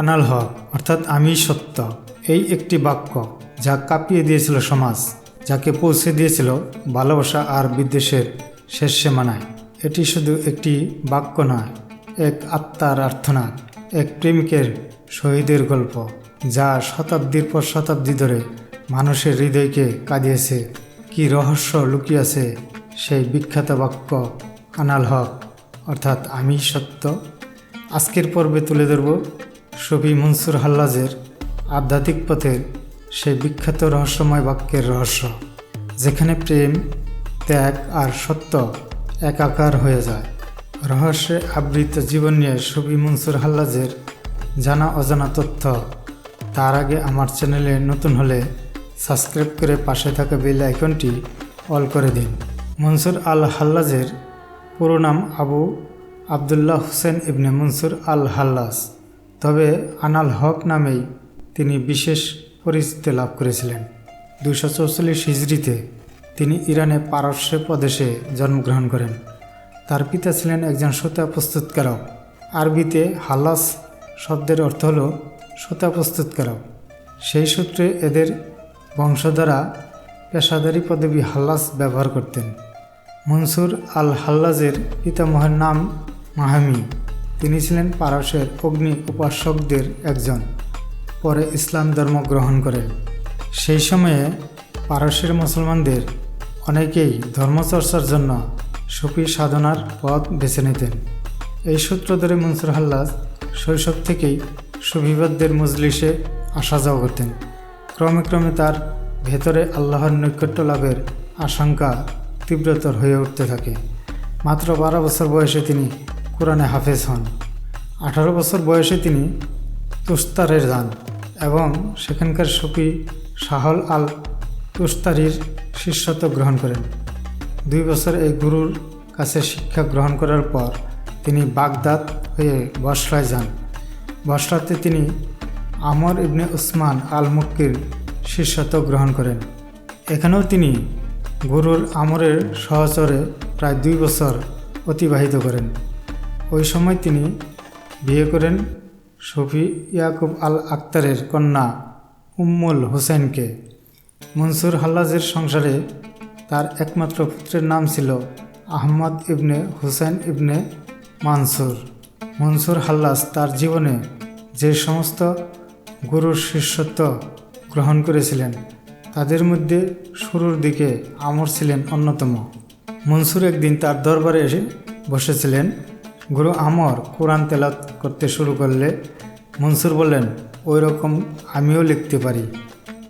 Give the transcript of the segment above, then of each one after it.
আনাল হক, অর্থাৎ আমি সত্য। এই একটি বাক্য যা কাঁপিয়ে দিয়েছিল সমাজ, যাকে পৌঁছে দিয়েছিল ভালোবাসা আর বিদ্বেষের শেষ সীমানায়। এটি শুধু একটি বাক্য নয়, এক আত্মার আর্থনাদ এক প্রেমিকের শহীদের গল্প, যা শতাব্দীর পর শতাব্দী ধরে মানুষের হৃদয়কে কাঁদিয়েছে। কি রহস্য লুকিয়েছে সেই বিখ্যাত বাক্য, আনাল হক, অর্থাৎ আমি সত্য? আজকের পর্বে তুলে ধরব শফি মনসুর হাল্লাজের আধ্যাত্মিক পথের সেই বিখ্যাত রহস্যময় বাক্যের রহস্য, যেখানে প্রেম, ত্যাগ আর সত্য একাকার হয়ে যায়। রহস্যে আবৃত জীবন নিয়ে শফি মনসুর হাল্লাজের জানা অজানা তথ্য, তার আগে আমার চ্যানেলে নতুন হলে সাবস্ক্রাইব করে পাশে থাকা বেল আইকনটি অল করে দিন। মনসুর আল হাল্লাজের পুরো নাম আবু আবদুল্লাহ হোসেন ইবনে মনসুর আল হাল্লাস তবে আনাল হক নামেই তিনি বিশেষ পরিচিতি লাভ করেছিলেন। দুশো চৌচল্লিশ হিজড়িতে তিনি ইরানে পারস্য প্রদেশে জন্মগ্রহণ করেন। তার পিতা ছিলেন একজন সুতা প্রস্তুতকারক। আরবিতে হাল্লাস শব্দের অর্থ হল সুতা প্রস্তুতকারক। সেই সূত্রে এদের বংশধারা পেশাদারি পদবী হাল্লাস ব্যবহার করতেন। মনসুর আল হাল্লাজের পিতামহের নাম মাহামি। তিনি ছিলেন পারস্যের অগ্নি উপাসকদের একজন। পরে ইসলাম ধর্ম গ্রহণ করেন। সেই সময়ে পারস্যের মুসলমানদের অনেকেই ধর্মচর্চার জন্য সুফি সাধনার পথ বেছে নিতেন। এই সূত্র ধরে মনসুর হাল্লাজ শৈশব থেকেই সুফিবাদদের মজলিসে আসা যাওয়া করতেন। ক্রমে ক্রমে তার ভেতরে আল্লাহর নৈকট্য লাভের আশঙ্কা তীব্রতর হয়ে উঠতে থাকে। মাত্র বারো বছর বয়সে তিনি কোরআনে হাফেজ হন। আঠারো বছর বয়সে তিনি তুস্তারের যান এবং সেখানকার সুফি শাহল আল তুস্তারির শিষ্যত্ব গ্রহণ করেন। দুই বছর এই গুরুর কাছে শিক্ষা গ্রহণ করার পর তিনি বাগদাদ হয়ে বসরায় যান। বসরাতে তিনি আমর ইবনে উসমান আল মুক্কির শিষ্যত্ব গ্রহণ করেন। এখানেও তিনি গুরুর আমরের সহচরে প্রায় দুই বছর অতিবাহিত করেন। ওই সময় তিনি বিয়ে করেন শফি ইয়াকুব আল আক্তারের কন্যা উম্মুল হোসেনকে। মনসুর হাল্লাজের সংসারে তার একমাত্র পুত্রের নাম ছিল আহমদ ইবনে হুসেন ইবনে মানসুর। মনসুর হাল্লাজ তার জীবনে যে সমস্ত গুরুর শিষ্যত্ব গ্রহণ করেছিলেন, তাদের মধ্যে শুরুর দিকে আমর ছিলেন অন্যতম। মনসুর একদিন তার দরবারে এসে বসেছিলেন গুরু আমর কোরআন তেলাত করতে শুরু করলে মনসুর বললেন ওই রকম আমিও লিখতে পারি।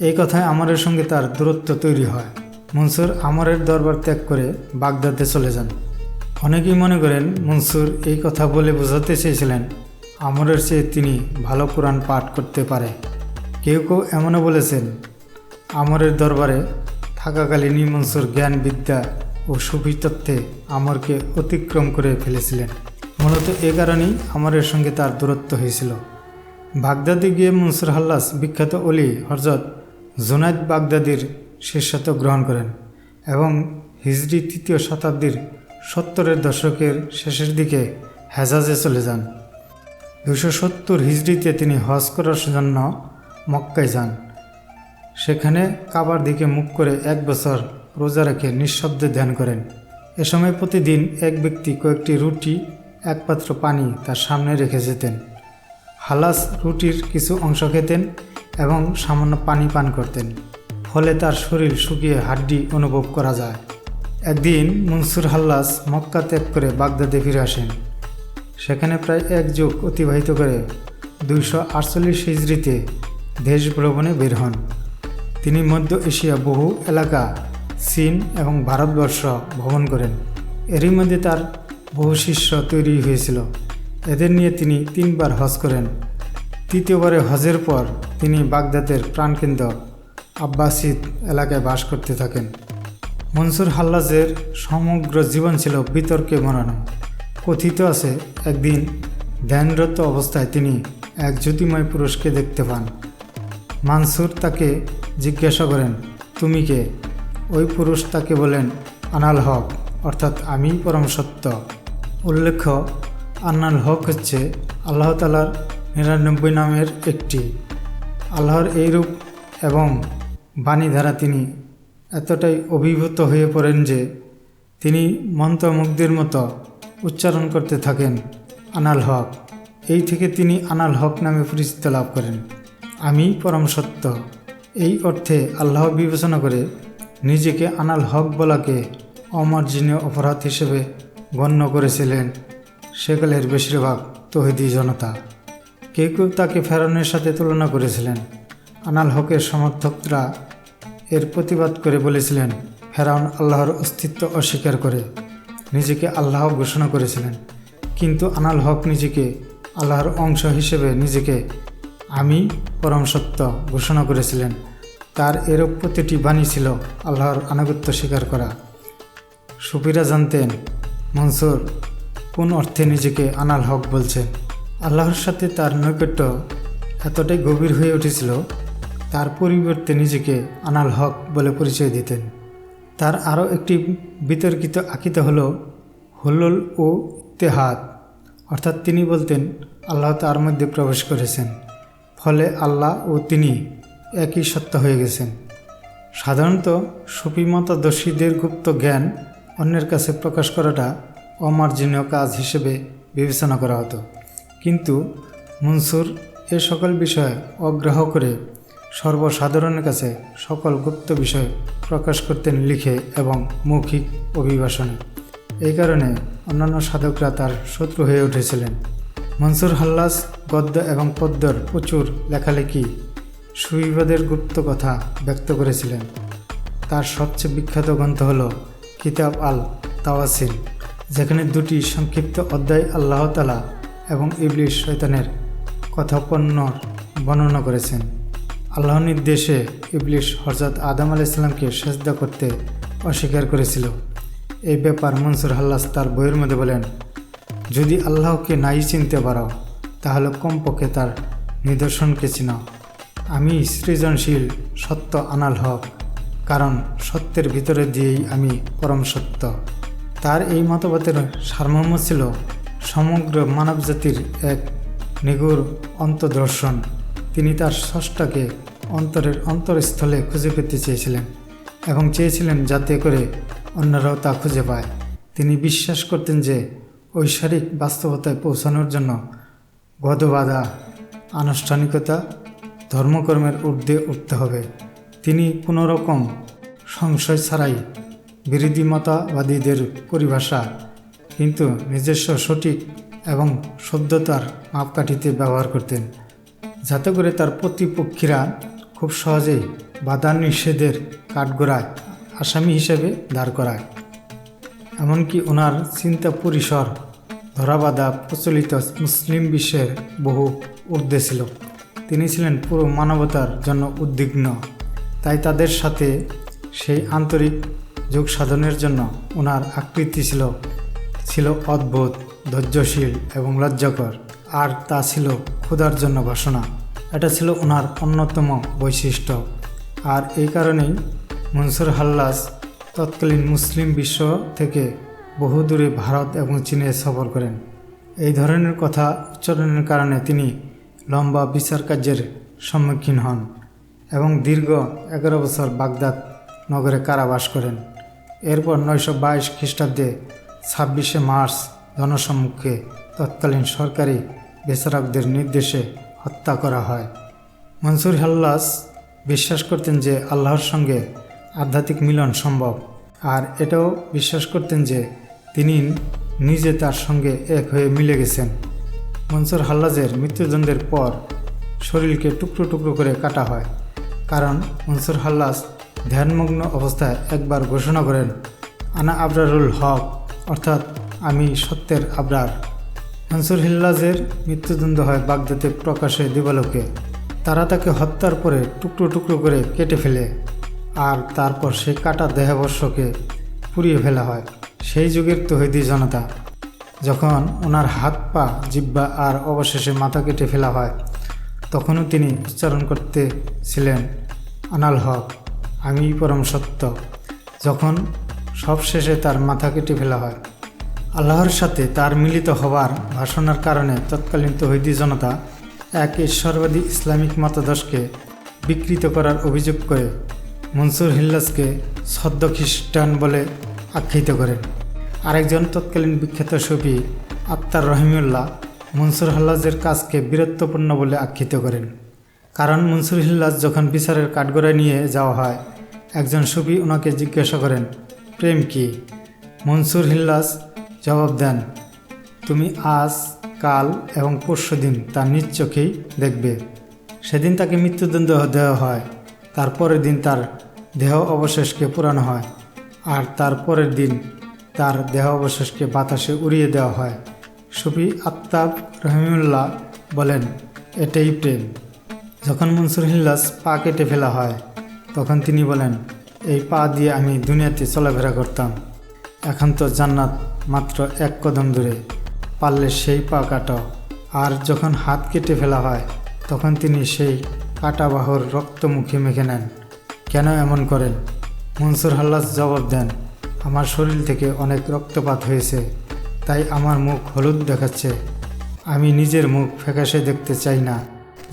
এই কথায় আমরের সঙ্গে তার দূরত্ব তৈরি হয়। মনসুর আমরের দরবার ত্যাগ করে বাগদাদে চলে যান। অনেকেই মনে করেন, মনসুর এই কথা বলে বোঝাতে চেয়েছিলেন, আমরের চেয়ে তিনি ভালো কোরআন পাঠ করতে পারে। কেউ কেউ এমনও বলেছেন, আমরের দরবারে থাকাকালীনই মনসুর জ্ঞান বিদ্যা ও সুফিতত্ত্বে আমরকে অতিক্রম করে ফেলেছিলেন। মূলত এ কারণেই আমরের সঙ্গে তার দূরত্ব হয়েছিল। বাগদাদে গিয়ে মনসুর হাল্লাস বিখ্যাত অলি হরজত জুনাইদ বাগদাদির শিষ্যত্ব গ্রহণ করেন এবং হিজরি তৃতীয় শতাব্দীর সত্তরের দশকের শেষের দিকে হেজাজে চলে যান। দুশো সত্তর হিজড়িতে তিনি হজ করার জন্য মক্কায় যান। সেখানে কাবার দিকে মুখ করে এক বছর রোজা রেখে নিঃশব্দে ধ্যান করেন। এ সময় প্রতিদিন এক ব্যক্তি কয়েকটি রুটি এক পাত্র পানি তার সামনে রেখে যেতেন। হালাস রুটির কিছু অংশ খেতেন এবং সামান্য পানি পান করতেন, ফলে তার শরীর শুকিয়ে হাড্ডি অনুভব করা যায়। একদিন মনসুর হাল্লাস মক্কা ত্যাগ করে বাগদাদে ফিরে আসেন। সেখানে প্রায় এক যুগ অতিবাহিত করে দুইশো আটচল্লিশ হিজড়িতে দেশ ভ্রমণে বের হন। তিনি মধ্য এশিয়া বহু এলাকা, চীন এবং ভারতবর্ষ ভ্রমণ করেন। এরই মধ্যে তার বহু শিষ্য তৈরি হয়েছিল। এদের নিয়ে তিনি তিনবার হজ করেন। তৃতীয়বারে হজের পর তিনি বাগদাদের প্রাণকেন্দ্র আব্বাসিদ এলাকায় বাস করতে থাকেন। মনসুর হাল্লাজের সমগ্র জীবন ছিল বিতর্কে মরানো কথিত আছে, একদিন ধ্যানরত অবস্থায় তিনি এক জ্যোতিময় পুরুষকে দেখতে পান। মানসুর তাকে জিজ্ঞাসা করেন, তুমি কে? ওই পুরুষ তাকে বলেন আনাল হক, অর্থাৎ আমি পরম সত্য। উল্লেখ্য আন্নাল হক হচ্ছে আল্লাহ তালার নিরানব্বই নামের একটি। আল্লাহর এই রূপ এবং বাণী দ্বারা তিনি এতটাই অভিভূত হয়ে পড়েন যে তিনি মন্ত্রমুগ্ধের মতো উচ্চারণ করতে থাকেন আনাল হক। এই থেকে তিনি আনাল হক নামে পরিচিত লাভ করেন। আমি পরম সত্য। এই অর্থে আল্লাহ বিবেচনা করে নিজেকে আনাল হক বলাকে অমার্জনীয় অপরাধ হিসেবে গণ্য করেছিলেন। সেকালের বেশিরভাগ তহিদি জনতা। কেউ কেউ তাকে ফেরানের সাথে তুলনা করেছিলেন। আনাল হকের সমর্থকরা এর প্রতিবাদ করে বলেছিলেন, ফেরাউন আল্লাহর অস্তিত্ব অস্বীকার করে, নিজেকে আল্লাহ ঘোষণা করেছিলেন। কিন্তু আনাল হক নিজেকে আল্লাহর অংশ হিসেবে নিজেকে আমি পরম সত্য ঘোষণা করেছিলেন। তার এরূপ প্রতিটি বাণী ছিল আল্লাহর আনুগত্য স্বীকার করা। সুফিরা জানতেন মনসুর, কোন অর্থে নিজেকে আনাল হক বলছেন আল্লাহর সাথে তার নৈকট্য এতটাই গভীর হয়ে উঠেছিল, তার পরিবর্তে নিজেকে আনাল হক বলে পরিচয় দিতেন। তার আরও একটি বিতর্কিত আকিতে হল হুল্লুল ও তেহাদ অর্থাৎ তিনি বলতেন, আল্লাহ তার মধ্যে প্রবেশ করেছেন, ফলে আল্লাহ ও তিনি একই সত্তা হয়ে গেছেন। সাধারণত সুফিমতাদর্শীদের গুপ্ত জ্ঞান অন্যের কাছে প্রকাশ করাটা অমার্জনীয় কাজ হিসেবে বিবেচনা করা হতো। কিন্তু মনসুর এ সকল বিষয় অগ্রাহ করে সর্বসাধারণের কাছে সকল গুপ্ত বিষয় প্রকাশ করতেন লিখে এবং মৌখিক অভিবাসনে। এই কারণে অন্যান্য সাধকরা তার শত্রু হয়ে উঠেছিলেন। মনসুর হাল্লাস, গদ্য এবং পদ্যর প্রচুর লেখালেখি সুবিবাদের গুপ্ত কথা ব্যক্ত করেছিলেন। তার সবচেয়ে বিখ্যাত গ্রন্থ হল কিতাব আল তাওয়াসিল, যেখানে দুটি সংক্ষিপ্ত অধ্যায় আল্লাহ তালা এবং ইবলিশ শৈতানের কথাপন্ন বর্ণনা করেছেন। আল্লাহ নির্দেশে ইবলিশ হরজত আদম ইসলামকে সেজদা করতে অস্বীকার করেছিল। এই ব্যাপার মনসুর হাল্লাস তার বইয়ের মধ্যে বলেন, যদি আল্লাহকে নাই চিনতে পারো, তাহলে কমপক্ষে তার নিদর্শনকে চিনাও আমি সৃজনশীল, সত্য, আনাল হক কারণ সত্যের ভিতরে দিয়েই আমি পরম সত্য। তার এই মতবাদের সারমর্ম ছিল সমগ্র মানবজাতির এক নিগুর অন্তদর্শন তিনি তার ষষ্ঠাকে অন্তরের অন্তরস্থলে খুঁজে পেতে চেয়েছিলেন এবং চেয়েছিলেন যাতে করে অন্যরাও তা খুঁজে পায়। তিনি বিশ্বাস করতেন যে ঐশ্বরিক বাস্তবতায় পৌঁছানোর জন্য গদবাধা আনুষ্ঠানিকতা ধর্মকর্মের ঊর্ধ্বে উঠতে হবে। তিনি কোনোরকম সংশয় ছাড়াই বিরোধী মতাবাদীদের পরিভাষা কিন্তু নিজস্ব সঠিক এবং সভ্যতার মাপকাঠিতে ব্যবহার করতেন। যাতে করে তার প্রতিপক্ষীরা খুব সহজেই বাধা নিষেধের কাঠগোড়ায় আসামি হিসেবে দাঁড় করায়। এমনকি ওনার চিন্তা পরিসর ধরাবাধা প্রচলিত মুসলিম বিশ্বের বহু ঊর্ধ্বে ছিল। তিনি ছিলেন পুরো মানবতার জন্য উদ্বিগ্ন। তাই তাদের সাথে সেই আন্তরিক যোগ সাধনের জন্য ওনার আকৃতি ছিল ছিল অদ্ভুত, ধৈর্যশীল এবং লজ্জাকর। আর তা ছিল ক্ষুধার জন্য বাসনা। এটা ছিল ওনার অন্যতম বৈশিষ্ট্য। আর এই কারণেই মনসুর হাল্লাস তৎকালীন মুসলিম বিশ্ব থেকে বহু দূরে ভারত এবং চীনে সফর করেন। এই ধরনের কথা উচ্চারণের কারণে তিনি লম্বা বিচার কার্যের সম্মুখীন হন। এবং দীর্ঘ এগারো বছর বাগদাদ নগরে কারাবাস করেন। এরপর নয়শো বাইশ খ্রিস্টাব্দে ছাব্বিশে মার্চ জনসম্মুখে তৎকালীন সরকারি বিচারকদের নির্দেশে হত্যা করা হয়। মনসুর হাল্লাস বিশ্বাস করতেন যে আল্লাহর সঙ্গে আধ্যাত্মিক মিলন সম্ভব। আর এটাও বিশ্বাস করতেন যে তিনি নিজে তার সঙ্গে এক হয়ে মিলে গেছেন। মনসুর হাল্লাজের মৃত্যুদণ্ডের পর শরীরকে টুকরো টুকরো করে কাটা হয়। কারণ মনসুর হাল্লাস ধ্যানমগ্ন অবস্থায় একবার ঘোষণা করেন, আনা আবরারুল হক অর্থাৎ, আমি সত্যের আবরার মনসুর হিল্লাজের মৃত্যুদণ্ড হয় বাগদাতে প্রকাশে দিবালোকে। তারা তাকে হত্যার পরে টুকরো টুকরো করে কেটে ফেলে, আর তারপর সে কাটা দেহাবর্ষকে পুড়িয়ে ফেলা হয়। সেই যুগের তহিদি জনতা, যখন ওনার হাত পা জিব্বা আর অবশেষে মাথা কেটে ফেলা হয় তখনও তিনি উচ্চারণ করতেছিলেন আনাল হক, আমি পরম সত্য। যখন সবশেষে তার মাথা কেটে ফেলা হয়। আল্লাহর সাথে তার মিলিত হবার ভাষণার কারণে তৎকালীন তহিদি জনতা এক ঈশ্বরবাদী ইসলামিক মতাদর্শকে বিকৃত করার অভিযোগ করে মনসুর হিল্লাসকে সদ্য খ্রিস্টান বলে আখ্যায়িত করেন আরেকজন তৎকালীন বিখ্যাত সুফি আত্মার রহিমুল্লাহ মনসুর হাল্লাজের কাজকে বীরত্বপূর্ণ বলে আখ্যিত করেন। কারণ মনসুর হিল্লাজ যখন বিচারের কাঠগড়ায় নিয়ে যাওয়া হয়, একজন সুফি ওনাকে জিজ্ঞাসা করেন, প্রেম কি? মনসুর হিল্লাস জবাব দেন, তুমি আজ, কাল এবং পরশু দিন তা নিজ চোখেই দেখবে। সেদিন তাকে মৃত্যুদণ্ড দেওয়া হয় তারপরের দিন তার দেহ অবশেষকে পুরানো হয়, আর তারপরের দিন তার দেহ অবশেষকে বাতাসে উড়িয়ে দেওয়া হয়। সুফি আত্তাব রহিমুল্লাহ বলেন, এটাই প্রেম। যখন মনসুর হিল্লাস পা কেটে ফেলা হয়, তখন তিনি বলেন, এই পা দিয়ে আমি দুনিয়াতে চলাফেরা করতাম। এখন তো জান্নাত মাত্র এক কদম দূরে। পারলে সেই পা কাটো। আর যখন হাত কেটে ফেলা হয়, তখন তিনি সেই কাটা বাহুর রক্ত মুখে মেখে নেন। কেন এমন করেন? মনসুর হাল্লাস জবাব দেন, আমার শরীর থেকে অনেক রক্তপাত হয়েছে। তাই আমার মুখ হলুদ দেখাচ্ছে। আমি নিজের মুখ ফ্যাকাশে দেখতে চাই না,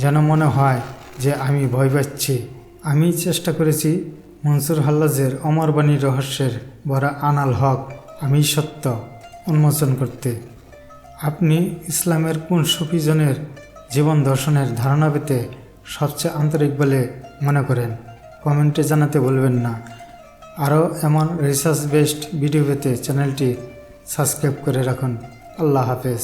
যেন মনে হয় যে আমি ভয় পাচ্ছি। আমি চেষ্টা করেছি মনসুর হাল্লাজের অমরবাণী রহস্যের ভরা আনাল হক, আমি সত্য উন্মোচন করতে। আপনি ইসলামের কোন সুফিজনের জীবন দর্শনের ধারণা পেতে সবচেয়ে আন্তরিক বলে মনে করেন? কমেন্টে জানাতে বলবেন না। আরও এমন রিসার্চ বেসড ভিডিও পেতে চ্যানেলটি সাবস্ক্রাইব করে রাখুন। আল্লাহ হাফেজ।